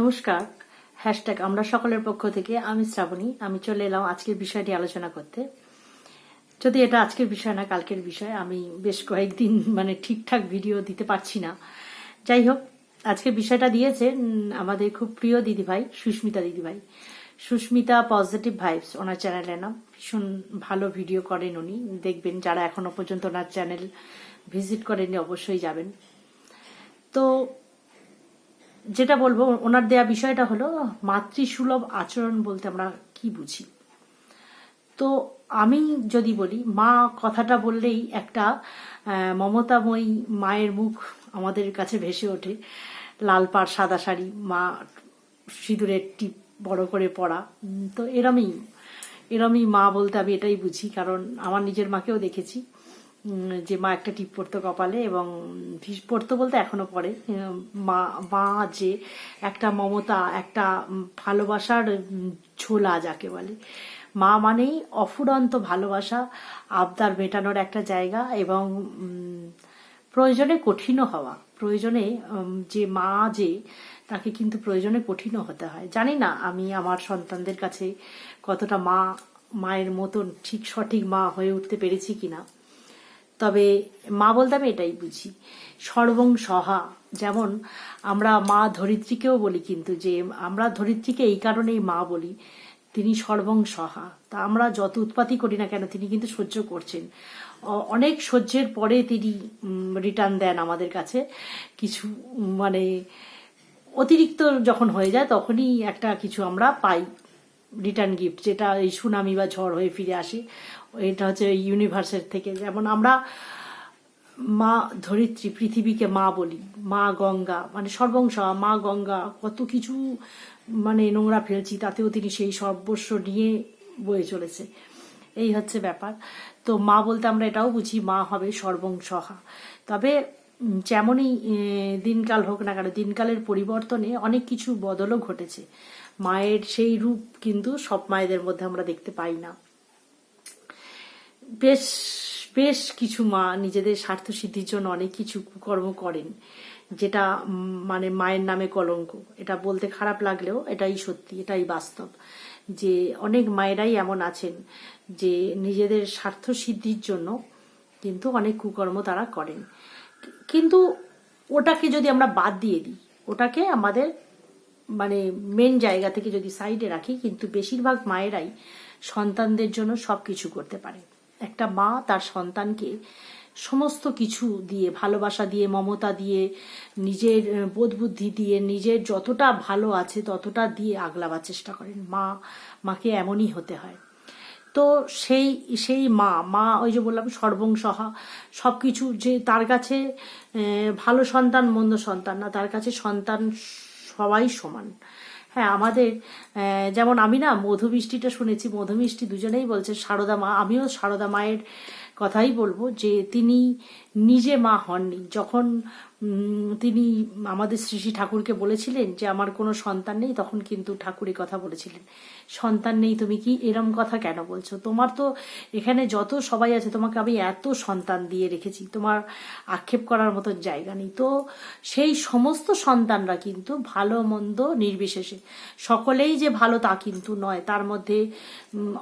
নমস্কার। হ্যাশট্যাগ আমরা সকলের পক্ষ থেকে, আমি শ্রাবণী, আমি চলে এলাম আজকের বিষয়টি আলোচনা করতে। যদি এটা আজকের বিষয় না, কালকের বিষয়, আমি বেশ কয়েকদিন মানে ঠিকঠাক ভিডিও দিতে পারছি না। যাই হোক আজকের বিষয়টা দিয়েছে আমাদের খুব প্রিয় দিদিভাই, সুস্মিতা দিদিভাই। সুস্মিতা পজিটিভ ভাইবস ওনার চ্যানেলের নাম ভীষণ ভালো ভিডিও করেন উনি। দেখবেন, যারা এখনও পর্যন্ত ওনার চ্যানেল ভিজিট করেননি, অবশ্যই যাবেন। তো যেটা বলব, ওনার দেয়া বিষয়টা হলো মাতৃসুলভ আচরণ বলতে আমরা কি বুঝি? তো আমি যদি বলি, মা কথাটা বললেই একটা মমতাময়ী মায়ের মুখ আমাদের কাছে ভেসে ওঠে। লাল পাড়, সাদা শাড়ি, মা সিঁদুরের টিপ বড় করে পড়া। তো এরমই এরমই মা বলতে আমি এটাই বুঝি, কারণ আমার নিজের মাকেও দেখেছি। যে মা একটা টিপ পরতো কপালে এবং পরতো বলতে এখনও পরে মা মা যে একটা মমতা, একটা ভালোবাসার ঝোলা যাকে বলে। মা মানেই অফুরন্ত ভালোবাসা, আবদার মেটানোর একটা জায়গা এবং প্রয়োজনে কঠিনও হওয়া। প্রয়োজনে যে মা যে, তাকে কিন্তু প্রয়োজনে কঠিনও হতে হয়। জানি না, আমি আমার সন্তানদের কাছে কতটা মা, মায়ের মতন ঠিক সঠিক মা হয়ে উঠতে পেরেছি কিনা। তবে মা বলতে আমি এটাই বুঝি। সর্বং সহা। যেমন আমরা মা ধরিত্রীকেও বলি কিন্তু যে আমরা ধরিত্রীকে এই কারণেই মা বলি, তিনি সর্বং সহা। তা আমরা যত উৎপাতি করি না কেন, তিনি কিন্তু সহ্য করছেন। অনেক সহ্যের পরে তিনি রিটার্ন দেন আমাদের কাছে। কিছু মানে অতিরিক্ত যখন হয়ে যায়, তখনই একটা কিছু আমরা পাই। রিটার্ন গিফট যেটা এই সুনামি বা ঝড় হয়ে ফিরে আসে, এটা হচ্ছে ইউনিভার্সের থেকে। যেমন আমরা মা ধরিত্রী, পৃথিবীকে মা বলি, মা গঙ্গা মানে সর্বংশ, মা গঙ্গা, কত কিছু মানে নোংরা ফেলছি, তাতেও তিনি সেই সর্বস্ব নিয়ে বয়ে চলেছে। এই হচ্ছে ব্যাপার। তো মা বলতে আমরা এটাও বুঝি, মা হবে সর্বংসহা তবে যেমনই দিনকাল হোক না কেন, দিনকালের পরিবর্তনে অনেক কিছু বদলও ঘটেছে। মায়ের সেই রূপ কিন্তু সব মায়েদের মধ্যে আমরা দেখতে পাই না। বেশ বেশ কিছু মা নিজেদের স্বার্থ সিদ্ধির জন্য অনেক কিছু কুকর্ম করেন, যেটা মানে মায়ের নামে কলঙ্ক। এটা বলতে খারাপ লাগলেও এটাই সত্যি, এটাই বাস্তব যে অনেক মায়েরাই এমন আছেন যে নিজেদের স্বার্থ সিদ্ধির জন্য কিন্তু অনেক কুকর্ম তারা করেন। কিন্তু ওটাকে যদি আমরা বাদ দিয়ে দিই, ওটাকে আমাদের মানে মেন জায়গা থেকে যদি সাইডে রাখি কিন্তু বেশিরভাগ মায়েরাই সন্তানদের জন্য সব কিছু করতে পারে। একটা মা তার সন্তানকে সমস্ত কিছু দিয়ে ভালোবাসা দিয়ে মমতা দিয়ে নিজের আহ, বোধ বুদ্ধি দিয়ে নিজের যতটা ভালো আছে ততটা দিয়ে আগলাবার চেষ্টা করেন। মা মাকে এমনই হতে হয়। তো সেই সেই মা মা ওই যে বললাম সর্বংসহা সব কিছু যে তার কাছে ভালো সন্তান মন্দ সন্তান না তার কাছে সন্তান সবাই সমান। হ্যাঁ আমাদের যেমন আমি না মধু মিষ্টিটা শুনেছি, মধুমিষ্টি দুজনেই বলছে, সারদা মা, আমিও সারদা মায়ের কথাই বলব যে তিনি নিজে মা হননি। যখন তিনি আমাদের শ্রী শ্রী ঠাকুরকে বলেছিলেন যে, আমার কোনো সন্তান নেই, তখন কিন্তু ঠাকুরের কথা বলেছিলেন। সন্তান নেই, তুমি কি এরম কথা কেন বলছো? তোমার তো এখানে যত সবাই আছে, তোমাকে আমি এত সন্তান দিয়ে রেখেছি। তোমার আক্ষেপ করার মতো জায়গা নেই। তো সেই সমস্ত সন্তানরা কিন্তু ভালো, মন্দ, নির্বিশেষে, সকলেই যে ভালো তা কিন্তু নয়। তার মধ্যে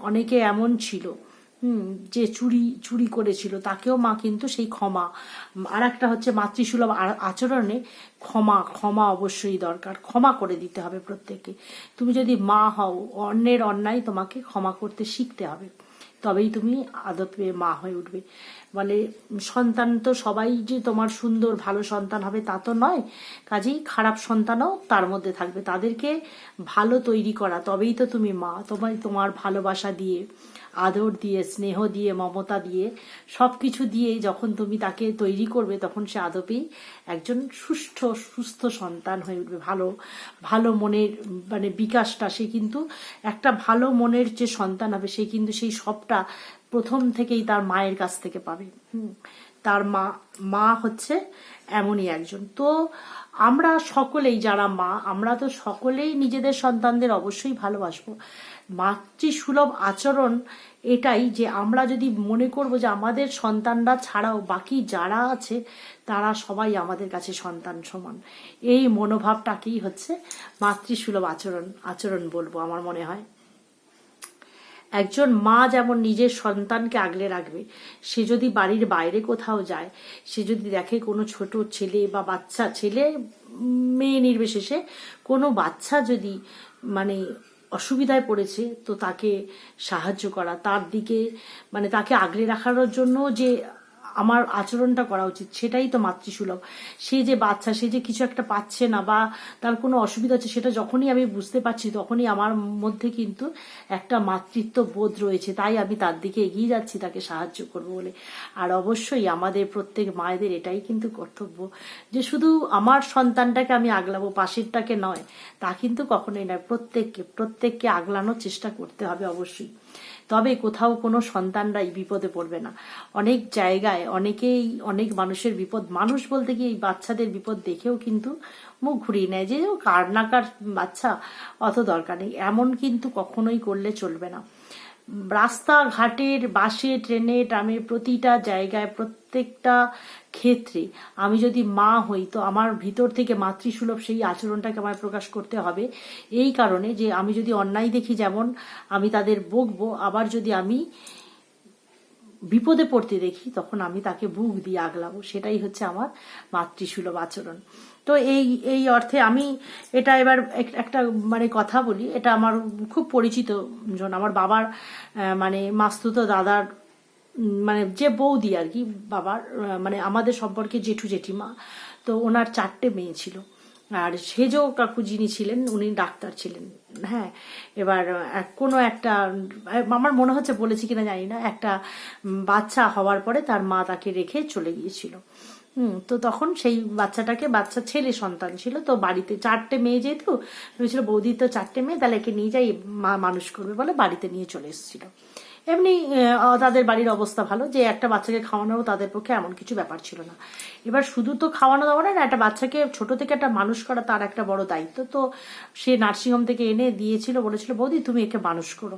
অনেকে এমন ছিল। হুম, যে চুরি চুরি করেছিল, তাকেও মা কিন্তু সেই ক্ষমা আর একটা হচ্ছে মাতৃসুলভ আচরণে ক্ষমা ক্ষমা অবশ্যই দরকার, ক্ষমা করে দিতে হবে প্রত্যেকে তুমি যদি মা হও, অন্যের অন্যায় তোমাকে ক্ষমা করতে শিখতে হবে, তবেই তুমি আদত মা হয়ে উঠবে। বলে সন্তান তো সবাই যে তোমার সুন্দর, ভালো সন্তান হবে তা তো নয়। কাজেই খারাপ সন্তানও তার মধ্যে থাকবে। তাদেরকে ভালো তৈরি করা, তবেই তো তুমি মা। তোমার তোমার ভালোবাসা দিয়ে, আদর দিয়ে, স্নেহ দিয়ে, মমতা দিয়ে সব কিছু দিয়ে যখন তুমি তাকে তৈরি করবে, তখন সে আদপেই একজন সুষ্ঠ, সুস্থ সন্তান হয়ে উঠবে। ভালো ভালো মনের মানে বিকাশটা, সে কিন্তু একটা ভালো মনের যে সন্তান হবে, সে কিন্তু সেই সবটা প্রথম থেকেই তার মায়ের কাছ থেকে পাবে। তার মা মা হচ্ছে এমনই একজন। তো আমরা সকলেই যারা মা, আমরা তো সকলেই নিজেদের সন্তানদের অবশ্যই ভালোবাসবো। মাতৃসুলভ আচরণ এটাই যে আমরা যদি মনে করব যে আমাদের সন্তানরা ছাড়াও বাকি যারা আছে, তারা সবাই আমাদের কাছে সন্তান সমান। এই মনোভাবটাকেই হচ্ছে মাতৃসুলভ আচরণ আচরণ বলব আমার মনে হয়। একজন মা যেমন নিজের সন্তানকে আগলে রাখবে, সে যদি বাড়ির বাইরে কোথাও যায়, সে যদি দেখে কোনো ছোট ছেলে বা বাচ্চা, ছেলে মেয়ে নির্বিশেষে কোনো বাচ্চা যদি মানে অসুবিধায় পড়েছে, তো তাকে সাহায্য করা, তার দিকে মানে তাকে আগলে রাখার জন্য যে আমার আচরণটা করা উচিত, সেটাই তো মাতৃসুলভ। সে যে বাচ্চা, সে যে কিছু একটা পাচ্ছে না বা তার কোনো অসুবিধা হচ্ছে, সেটা যখনই আমি বুঝতে পারছি, তখনই আমার মধ্যে কিন্তু একটা মাতৃত্ব বোধ রয়েছে। তাই আমি তার দিকে এগিয়ে যাচ্ছি, তাকে সাহায্য করব বলে। আর অবশ্যই আমাদের প্রত্যেক মায়েদের এটাই কিন্তু কর্তব্য, যে শুধু আমার সন্তানটাকে আমি আগলাবো, পাশেরটাকে নয়, তা কিন্তু কখনোই নয়। প্রত্যেককে প্রত্যেককে আগলানোর চেষ্টা করতে হবে অবশ্যই। তবে কোথাও কোনো সন্তানরাই বিপদে পড়বে না। অনেক জায়গায় অনেকেই, অনেক মানুষের বিপদ, মানুষ বলতে কি এই বাচ্চাদের বিপদ দেখেও কিন্তু মুখ ঘুরিয়ে নেয় যে কার না কার বাচ্চা অত দরকার নেই। এমন কিন্তু কখনোই করলে চলবে না। রাস্তাঘাটের, বাসে, ট্রেনে, ট্রামে প্রতিটা জায়গায় প্রত্যেকটা ক্ষেত্রে আমি যদি মা হই তো আমার ভিতর থেকে মাতৃসুলভ সেই আচরণটাকে আমায় প্রকাশ করতে হবে। এই কারণে যে আমি যদি অন্যায় দেখি যেমন আমি তাদের বকবো, আবার যদি আমি বিপদে পড়তে দেখি, তখন আমি তাকে বুক দিয়ে আগলাবো। সেটাই হচ্ছে আমার মাতৃসুলভ আচরণ। তো এই এই অর্থে আমি এটা এবার একটা মানে কথা বলি। এটা আমার খুব পরিচিত জন। আমার বাবার মানে মাস্তুতো দাদার মানে যে বৌদি আর কি, বাবার মানে আমাদের সম্পর্কে জেঠু জেঠিমা। তো ওনার চারটে মেয়ে ছিল। আর সেজো কাকু যিনি ছিলেন, উনি ডাক্তার ছিলেন। হ্যাঁ এবার কোনো একটা আমার মনে হচ্ছে বলেছি কিনা জানি না, একটা বাচ্চা হওয়ার পরে তার মা তাকে রেখে চলে গিয়েছিল। হুম, তো তখন সেই বাচ্চাটাকে, বাচ্চা ছেলে সন্তান ছিল, তো বাড়িতে চারটে মেয়ে যেহেতু বৌদি তো চারটে মেয়ে, তাহলে একে নিয়ে যাই, মা মানুষ করবে বলে বাড়িতে নিয়ে চলে এসেছিল। এমনি তাদের বাড়ির অবস্থা ভালো, যে একটা বাচ্চাকে খাওয়ানো তাদের পক্ষে এমন কিছু ব্যাপার ছিল না। এবার শুধু তো খাওয়ানো দাওয়া না, একটা বাচ্চাকে ছোট থেকে একটা মানুষ করা তার একটা বড় দায়িত্ব। তো সে নার্সিংহোম থেকে এনে দিয়েছিল, বলেছিল, বৌদি, তুমি একে মানুষ করো।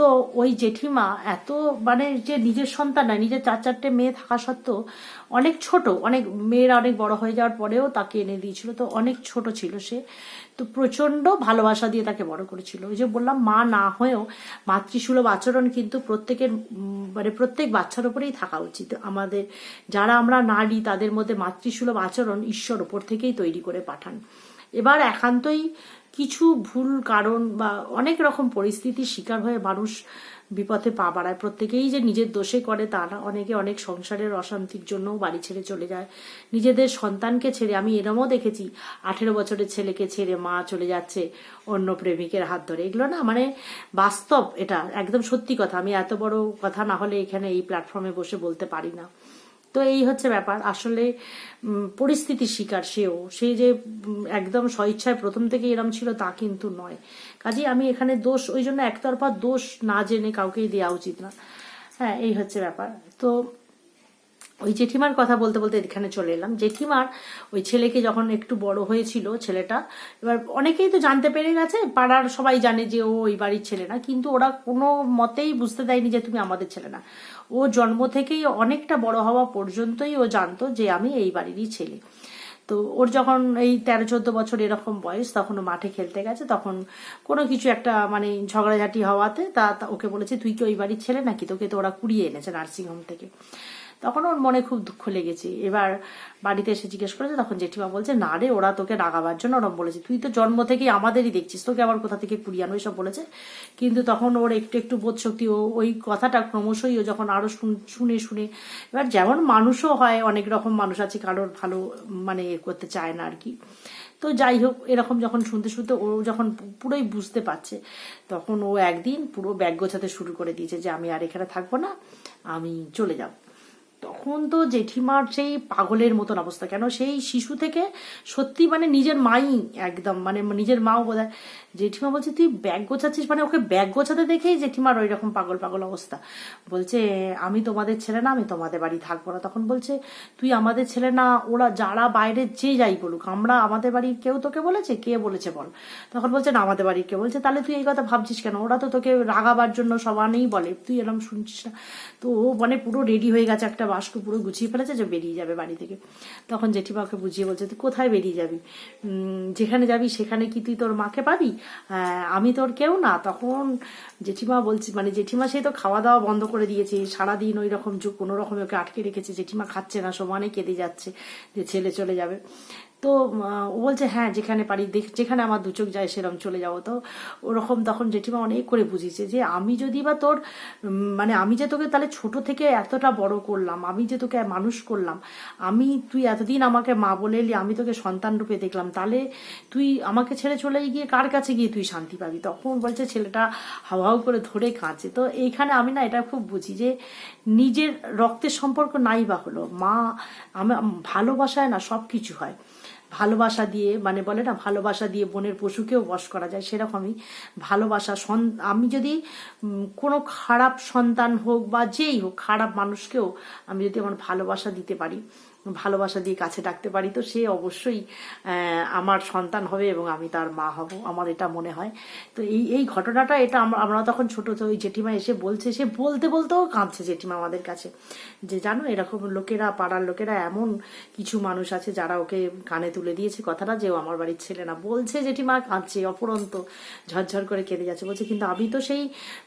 তো ওই জেঠিমা এত মানে যে নিজের সন্তান নয় নিজের চার চারটে মেয়ে থাকা সত্ত্বেও অনেক ছোট, অনেক মেয়েরা অনেক বড় হয়ে যাওয়ার পরেও তাকে এনে দিয়েছিল। তো অনেক ছোট ছিল সে। তো প্রচণ্ড ভালোবাসা দিয়ে তাকে বড় করেছিল। ওই যে বললাম, মা না হয়েও মাতৃসুলভ আচরণ কিন্তু প্রত্যেকের মানে প্রত্যেক বাচ্চার উপরেই থাকা উচিত। আমাদের যারা আমরা নারী, তাদের মধ্যে মাতৃসুলভ আচরণ ঈশ্বর ওপর থেকেই তৈরি করে পাঠান। এবার একান্তই কিছু ভুল কারণ বা অনেক রকম পরিস্থিতির শিকার হয়ে মানুষ বিপথে পা বাড়ায়। প্রত্যেকেই যে নিজের দোষে করে তা না। অনেকে অনেক সংসারের অশান্তির জন্যও বাড়ি ছেড়ে চলে যায়। নিজেদের সন্তানকে ছেড়ে আমি এরমও দেখেছি, আঠেরো বছরের ছেলেকে ছেড়ে মা চলে যাচ্ছে অন্য প্রেমিকের হাত ধরে। এগুলো না মানে বাস্তব এটা, একদম সত্যি কথা। আমি এত বড় কথা না হলে এখানে এই প্ল্যাটফর্মে বসে বলতে পারি না। তো এই হচ্ছে ব্যাপার। আসলে পরিস্থিতির শিকার সেও। সে যে একদম স্বইচ্ছায় প্রথম থেকে এরম ছিল তা কিন্তু নয়। কাজে আমি এখানে দোষ, ওই জন্য একতরফা দোষ না জেনে কাউকেই দেওয়া উচিত না। হ্যাঁ এই হচ্ছে ব্যাপার। তো ওই জেঠিমার কথা বলতে বলতে এখানে চলে এলাম। জেঠিমার ওই ছেলেকে যখন একটু বড় হয়েছিল ছেলেটা, এবার অনেকেই তো জানতে পেরে গেছে, পাড়ার সবাই জানে যে ও ওই বাড়ির ছেলে না, কিন্তু ওরা কোনো মতেই বুঝতে দেয়নি যে তুমি আমাদের ছেলে না। ও জন্ম থেকেই অনেকটা বড় হওয়া পর্যন্তই ও জানতো যে আমি এই বাড়িরই ছেলে। তো ওর যখন এই তেরো, চোদ্দ বছর এরকম বয়স, তখন ও মাঠে খেলতে গেছে, তখন কোনো কিছু একটা মানে ঝগড়াঝাটি হওয়াতে তা ওকে বলেছে, তুই কি ওই বাড়ির ছেলে নাকি? তোকে তো ওরা কুড়িয়ে এনেছে নার্সিংহোম থেকে। তখন ওর মনে খুব দুঃখ লেগেছে। এবার বাড়িতে এসে জিজ্ঞেস করেছে, তখন জেঠিমা বলছে, না রে, ওরা তোকে রাগাবার জন্য ওরম বলেছে। তুই তো জন্ম থেকেই আমাদেরই দেখছিস, তোকে আবার কোথা থেকে কুড়িয়ানো এসব বলেছে? কিন্তু তখন ওর একটু একটু বোধ শক্তি, ও ওই কথাটা ক্রমশই ও যখন আরও শুনে শুনে এবার যেমন মানুষও হয়, অনেক রকম মানুষ আছে, কারোর ভালো মানে করতে চায় না আর কি তো যাই হোক, এরকম যখন শুনতে শুনতে ও যখন পুরোই বুঝতে পারছে, তখন ও একদিন পুরো ব্যাগ গোছাতে শুরু করে দিয়েছে যে, আমি আর এখানে থাকব না, আমি চলে যাব। তখন তো জেঠিমার সেই পাগলের মতন অবস্থা। কেন সেই শিশু থেকে সত্যি মানে নিজের মাই একদম মানে নিজের মাও বোধ জেঠিমা বলছে, তুই ব্যাগ গোছাচ্ছিস? মানে ওকে ব্যাগ গোছাতে দেখেই জেঠিমার ওই রকম পাগল পাগল অবস্থা। বলছে, আমি তোমাদের ছেলে না, আমি তোমাদের বাড়ি থাকব না। তখন বলছে, তুই আমাদের ছেলে না, ওরা যারা বাইরে যে যাই বলুক, আমরা আমাদের বাড়ির কেউ তোকে বলেছে? কে বলেছে বল? তখন বলছে, না, আমাদের বাড়ির কেউ বলছে। তাহলে তুই এই কথা ভাবছিস কেন? ওরা তো তোকে রাগাবার জন্য সবানেই বলে। তুই এরকম শুনছিস না? তো ও মানে পুরো রেডি হয়ে গেছে একটা বাস্ক পুরো গুছিয়ে ফেলেছে যে বেরিয়ে যাবে বাড়ি থেকে। তখন জেঠিমা ওকে বুঝিয়ে বলছে, তুই কোথায় বেরিয়ে যাবি? যেখানে যাবি সেখানে কি তুই তোর মাকে পাবি? আমি তোর কেউ না। তখন জেঠিমা বলছি মানে জেঠিমা সেই তো খাওয়া দাওয়া বন্ধ করে দিয়েছে। সারাদিন ওই রকম কোনো রকমে ওকে আটকে রেখেছে। জেঠিমা খাচ্ছে না, সমানে কেঁদে যাচ্ছে যে ছেলে চলে যাবে। তো ও বলছে হ্যাঁ যেখানে পারি যেখানে আমার দু চোখ যায় সেরকম চলে যাব। তো ওরকম তখন জেঠিমা অনেক করে বুঝিয়েছে যে, আমি যদি বা তোর মানে আমি যে তোকে তাহলে ছোট থেকে এতটা বড় করলাম, আমি যে তোকে মানুষ করলাম, আমি, তুই এতদিন আমাকে মা বলে এলি, আমি তোকে সন্তান রূপে দেখলাম, তাহলে তুই আমাকে ছেড়ে চলে গিয়ে কার কাছে গিয়ে তুই শান্তি পাবি? তখন বলছে, ছেলেটা হাওয়া হাও করে ধরে কাঁচে তো এইখানে আমি না এটা খুব বুঝি যে, নিজের রক্তের সম্পর্ক নাই বা হলো, মা ভালোবাসায় না সব কিছু হয়। ভালোবাসা দিয়ে মানে বলে না, ভালোবাসা দিয়ে বনের পশুকেও বস করা যায়, সেরকমই ভালোবাসা আমি যদি কোনো খারাপ সন্তান হোক বা যেই হোক, খারাপ মানুষকেও আমি যদি আমার ভালোবাসা দিতে পারি ভালোবাসা দিয়ে কাছে ডাকতে পারি, তো সে অবশ্যই আমার সন্তান হবে এবং আমি তার মা হব, আমার এটা মনে হয়। তো এই এই ঘটনাটা এটা আমরা তখন ছোট, তো ওই জেঠিমা এসে বলছে, সে বলতে বলতেও কাঁদছে জেঠিমা আমাদের কাছে। যে জানো, এরকম লোকেরা, পাড়ার লোকেরা এমন কিছু মানুষ আছে যারা ওকে কানে তুলে দিয়েছে কথাটা যে ও আমার বাড়ির ছেলে না। বলছে জেঠিমা, কাঁদছে অপরন্ত ঝরঝর করে কেঁদে যাচ্ছে। বলছে, কিন্তু আমি তো সেই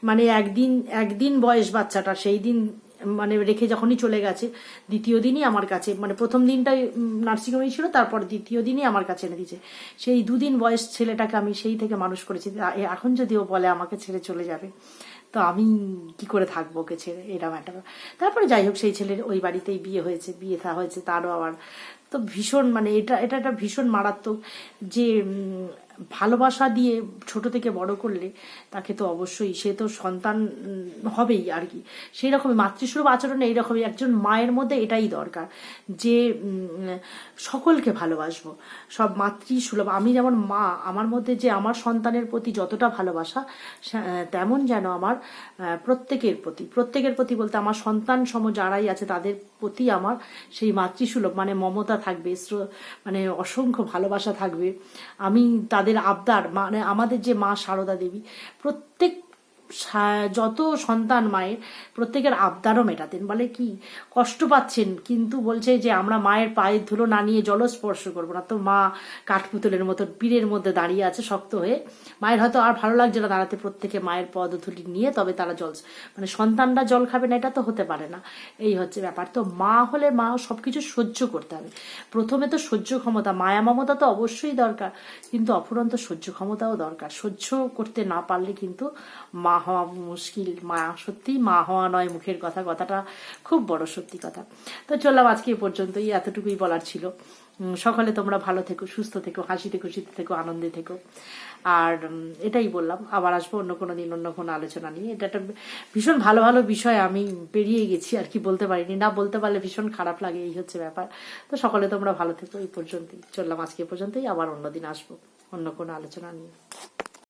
মানে একদিন একদিন বয়স বাচ্চাটা, সেই দিন মানে রেখে যখনই চলে গেছে, দ্বিতীয় দিনই আমার কাছে মানে প্রথম দিনটাই নার্সিংহোমেই ছিল, তারপর দ্বিতীয় দিনই আমার কাছে এনে দিয়েছে। সেই দুদিন বয়স ছেলেটাকে আমি সেই থেকে মানুষ করেছি এখন যদি ও বলে আমাকে ছেড়ে চলে যাবে, তো আমি কি করে থাকব ওকে ছেড়ে এরকম একটা তারপরে যাই হোক, সেই ছেলের ওই বাড়িতেই বিয়ে হয়েছে, বিয়ে থা হয়েছে, তারও আবার, তো ভীষণ মানে এটা এটা একটা ভীষণ মারাত্মক যে ভালোবাসা দিয়ে ছোট থেকে বড় করলে তাকে তো অবশ্যই, সে তো সন্তান হবেই আর কি। সেই রকম মাতৃসুলভ আচরণে এইরকমই একজন মায়ের মধ্যে এটাই দরকার যে সকলকে ভালোবাসবো। সব মাতৃসুলভ আমি যেমন মা, আমার মধ্যে যে আমার সন্তানের প্রতি যতটা ভালোবাসা তেমন যেন আমার প্রত্যেকের প্রতি। প্রত্যেকের প্রতি বলতে আমার সন্তান সম যারাই আছে তাদের প্রতি আমার সেই মাতৃসুলভ মানে মমতা থাকবে মানে অসংখ্য ভালোবাসা থাকবে। আমি তাদের আবদার মানে আমাদের যে মা সারদা দেবী প্রত্যেক যত সন্তান মায়ের, প্রত্যেকের আবদারও মেটাতেন। বলে কি, কষ্ট পাচ্ছেন, কিন্তু বলছে যে, আমরা মায়ের পায়ের ধুলো না নিয়ে জলস্পর্শ করব না। তো মা কাঠপুতুলের মতো পীরের মধ্যে দাঁড়িয়ে আছে, শক্ত হয়ে। মায়ের হয়তো আর ভালো লাগছে না দাঁড়াতে প্রত্যেকে মায়ের পদধূলি নিয়ে, তবে তারা জল মানে সন্তানরা জল খাবে না, এটা তো হতে পারে না। এই হচ্ছে ব্যাপার। তো মা হলে মা সবকিছু সহ্য করতে হবে। প্রথমে তো সহ্য ক্ষমতা, মায়া মমতা তো অবশ্যই দরকার, কিন্তু অফুরন্ত সহ্য ক্ষমতাও দরকার। সহ্য করতে না পারলে কিন্তু মা হওয়া মুশকিল, মা, সত্যি মা হওয়া নয় মুখের কথা, কথাটা খুব বড় সত্যি কথা। তো চললাম আজকে এ পর্যন্তই, এতটুকুই বলার ছিল। সকালে তোমরা ভালো থেকো, সুস্থ থেকো, হাসিতে খুশিতে থেকো, আনন্দে থেকো। আর এটাই বললাম, আবার আসব অন্য কোনো দিন, অন্য কোনো আলোচনা নিয়ে। এটা একটা ভীষণ ভালো ভালো বিষয়, আমি পেরিয়ে গেছি, আর কি বলতে পারিনি। না বলতে পারলে ভীষণ খারাপ লাগে, এই হচ্ছে ব্যাপার। তো সকালে তোমরা ভালো থেকো, এই পর্যন্তই। চললাম আজকে পর্যন্তই, আবার অন্য দিন আসব, অন্য কোনো আলোচনা নিয়ে।